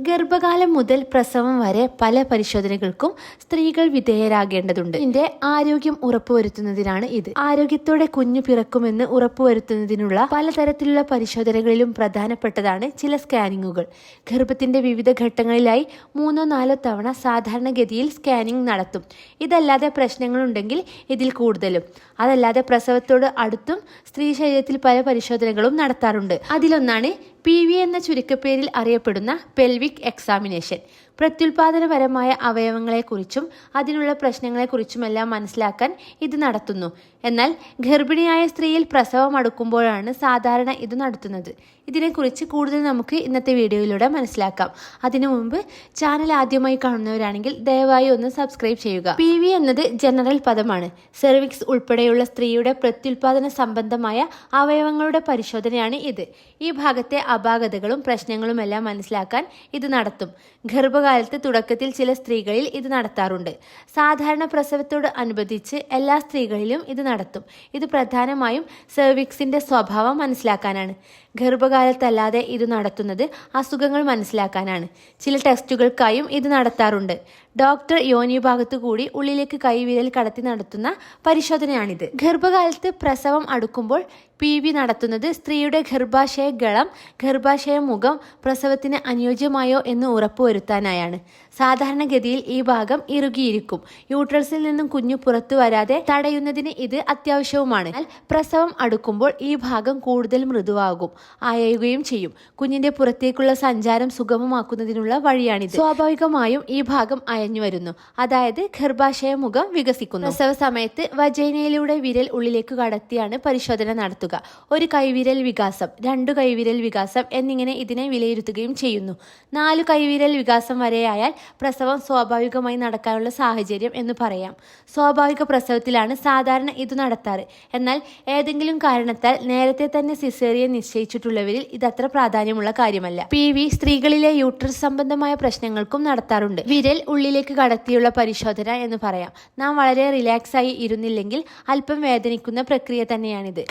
ഗർഭകാലം മുതൽ പ്രസവം വരെ പല പരിശോധനകൾക്കും സ്ത്രീകൾ വിധേയരാകേണ്ടതുണ്ട്. ഇതിന്റെ ആരോഗ്യം ഉറപ്പുവരുത്തുന്നതിനാണ് ഇത്. ആരോഗ്യത്തോടെ കുഞ്ഞു പിറക്കുമെന്ന് ഉറപ്പുവരുത്തുന്നതിനുള്ള പലതരത്തിലുള്ള പരിശോധനകളിലും പ്രധാനപ്പെട്ടതാണ് ചില സ്കാനിങ്ങുകൾ. ഗർഭത്തിന്റെ വിവിധ ഘട്ടങ്ങളിലായി മൂന്നോ നാലോ തവണ സാധാരണഗതിയിൽ സ്കാനിംഗ് നടത്തും. ഇതല്ലാതെ പ്രശ്നങ്ങളുണ്ടെങ്കിൽ ഇതിൽ കൂടുതലും. അതല്ലാതെ പ്രസവത്തോട് അടുത്തും സ്ത്രീ ശരീരത്തിൽ പല പരിശോധനകളും നടത്താറുണ്ട്. അതിലൊന്നാണ് പി വി എന്ന ചുരുക്കപ്പേരിൽ അറിയപ്പെടുന്ന പെൽവിക് എക്സാമിനേഷൻ. പ്രത്യുൽപാദനപരമായ അവയവങ്ങളെക്കുറിച്ചും അതിനുള്ള പ്രശ്നങ്ങളെക്കുറിച്ചുമെല്ലാം മനസ്സിലാക്കാൻ ഇത് നടത്തുന്നു. എന്നാൽ ഗർഭിണിയായ സ്ത്രീയിൽ പ്രസവം അടുക്കുമ്പോഴാണ് സാധാരണ ഇത് നടത്തുന്നത്. ഇതിനെക്കുറിച്ച് കൂടുതൽ നമുക്ക് ഇന്നത്തെ വീഡിയോയിലൂടെ മനസ്സിലാക്കാം. അതിനു മുമ്പ് ചാനൽ ആദ്യമായി കാണുന്നവരാണെങ്കിൽ ദയവായി ഒന്ന് സബ്സ്ക്രൈബ് ചെയ്യുക. പി വി എന്നത് ജനറൽ പദമാണ്. സെർവിക്സ് ഉൾപ്പെടെയുള്ള സ്ത്രീയുടെ പ്രത്യുൽപാദന സംബന്ധമായ അവയവങ്ങളുടെ പരിശോധനയാണ് ഇത്. ഈ ഭാഗത്തെ അപാകതകളും പ്രശ്നങ്ങളുമെല്ലാം മനസ്സിലാക്കാൻ ഇത് നടത്തും. ഗർഭകാലത്ത് തുടക്കത്തിൽ ചില സ്ത്രീകളിൽ ഇത് നടത്താറുണ്ട്. സാധാരണ പ്രസവത്തോട് അനുബന്ധിച്ച് എല്ലാ സ്ത്രീകളിലും ഇത് നടത്തും. ഇത് പ്രധാനമായും സെർവിക്സിന്റെ സ്വഭാവം മനസ്സിലാക്കാനാണ്. ഗർഭകാലത്തല്ലാതെ ഇത് നടത്തുന്നത് അസുഖങ്ങൾ മനസ്സിലാക്കാനാണ്. ചില ടെസ്റ്റുകൾക്കായും ഇത് നടത്താറുണ്ട്. ഡോക്ടർ യോനി ഭാഗത്തു കൂടി ഉള്ളിലേക്ക് കൈവിരൽ കടത്തി നടത്തുന്ന പരിശോധനയാണിത്. ഗർഭകാലത്ത് പ്രസവം അടുക്കുമ്പോൾ പി വി നടത്തുന്നത് സ്ത്രീയുടെ ഗർഭാശയ ഗളം ഗർഭാശയ മുഖം പ്രസവത്തിന് അനുയോജ്യമായോ എന്ന് ഉറപ്പുവരുത്താനായാണ്. സാധാരണഗതിയിൽ ഈ ഭാഗം ഇറുകിയിരിക്കും. യൂട്രസിൽ നിന്നും കുഞ്ഞു പുറത്തു വരാതെ തടയുന്നതിന് ഇത് അത്യാവശ്യവുമാണ്. എന്നാൽ പ്രസവം അടുക്കുമ്പോൾ ഈ ഭാഗം കൂടുതൽ മൃദുവാകും അയയുകയും ചെയ്യും. കുഞ്ഞിന്റെ പുറത്തേക്കുള്ള സഞ്ചാരം സുഗമമാക്കുന്നതിനുള്ള വഴിയാണിത്. സ്വാഭാവികമായും ഈ ഭാഗം അയഞ്ഞു വരുന്നു അതായത് ഗർഭാശയ മുഖം വികസിക്കുന്നു. പ്രസവ സമയത്ത് വജൈനയിലൂടെ വിരൽ ഉള്ളിലേക്ക് കടത്തിയാണ് പരിശോധന നടത്തുക. ഒരു കൈവിരൽ വികാസം രണ്ടു കൈവിരൽ വികാസം എന്നിങ്ങനെ ഇതിനെ വിലയിരുത്തുകയും ചെയ്യുന്നു. നാലു കൈവിരൽ വികാസം വരെയായാൽ പ്രസവം സ്വാഭാവികമായി നടക്കാനുള്ള സാഹചര്യം എന്ന് പറയാം. സ്വാഭാവിക പ്രസവത്തിലാണ് സാധാരണ ഇത് നടത്താറ്. എന്നാൽ ഏതെങ്കിലും കാരണത്താൽ നേരത്തെ തന്നെ സിസേറിയൻ നിശ്ചയിച്ചിട്ടുള്ളവരിൽ ഇതത്ര പ്രാധാന്യമുള്ള കാര്യമല്ല. പി വി സ്ത്രീകളിലെ യൂട്രസ് സംബന്ധമായ പ്രശ്നങ്ങൾക്കും നടത്താറുണ്ട്. വിരൽ ഉള്ളിലേക്ക് കടത്തിയുള്ള പരിശോധന എന്ന് പറയാം. നാം വളരെ റിലാക്സ് ആയി ഇരുന്നില്ലെങ്കിൽ അല്പം വേദനിക്കുന്ന പ്രക്രിയ തന്നെയാണിത്.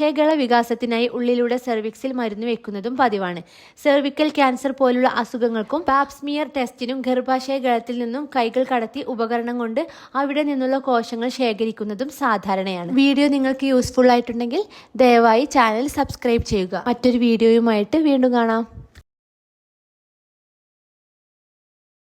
ഗർഭാശയകള വികാസത്തിനായി ഉള്ളിലൂടെ സെർവിക്സിൽ മരുന്ന് വെക്കുന്നതും പതിവാണ്. സെർവിക്കൽ ക്യാൻസർ പോലുള്ള അസുഖങ്ങൾക്കും പാപ്സ്മിയർ ടെസ്റ്റിനും ഗർഭാശയ ഗളത്തിൽ നിന്നും കൈകൾ കടത്തി ഉപകരണം കൊണ്ട് അവിടെ നിന്നുള്ള കോശങ്ങൾ ശേഖരിക്കുന്നതും സാധാരണയാണ്. വീഡിയോ നിങ്ങൾക്ക് യൂസ്ഫുൾ ആയിട്ടുണ്ടെങ്കിൽ ദയവായി ചാനൽ സബ്സ്ക്രൈബ് ചെയ്യുക. മറ്റൊരു വീഡിയോയുമായിട്ട് വീണ്ടും കാണാം.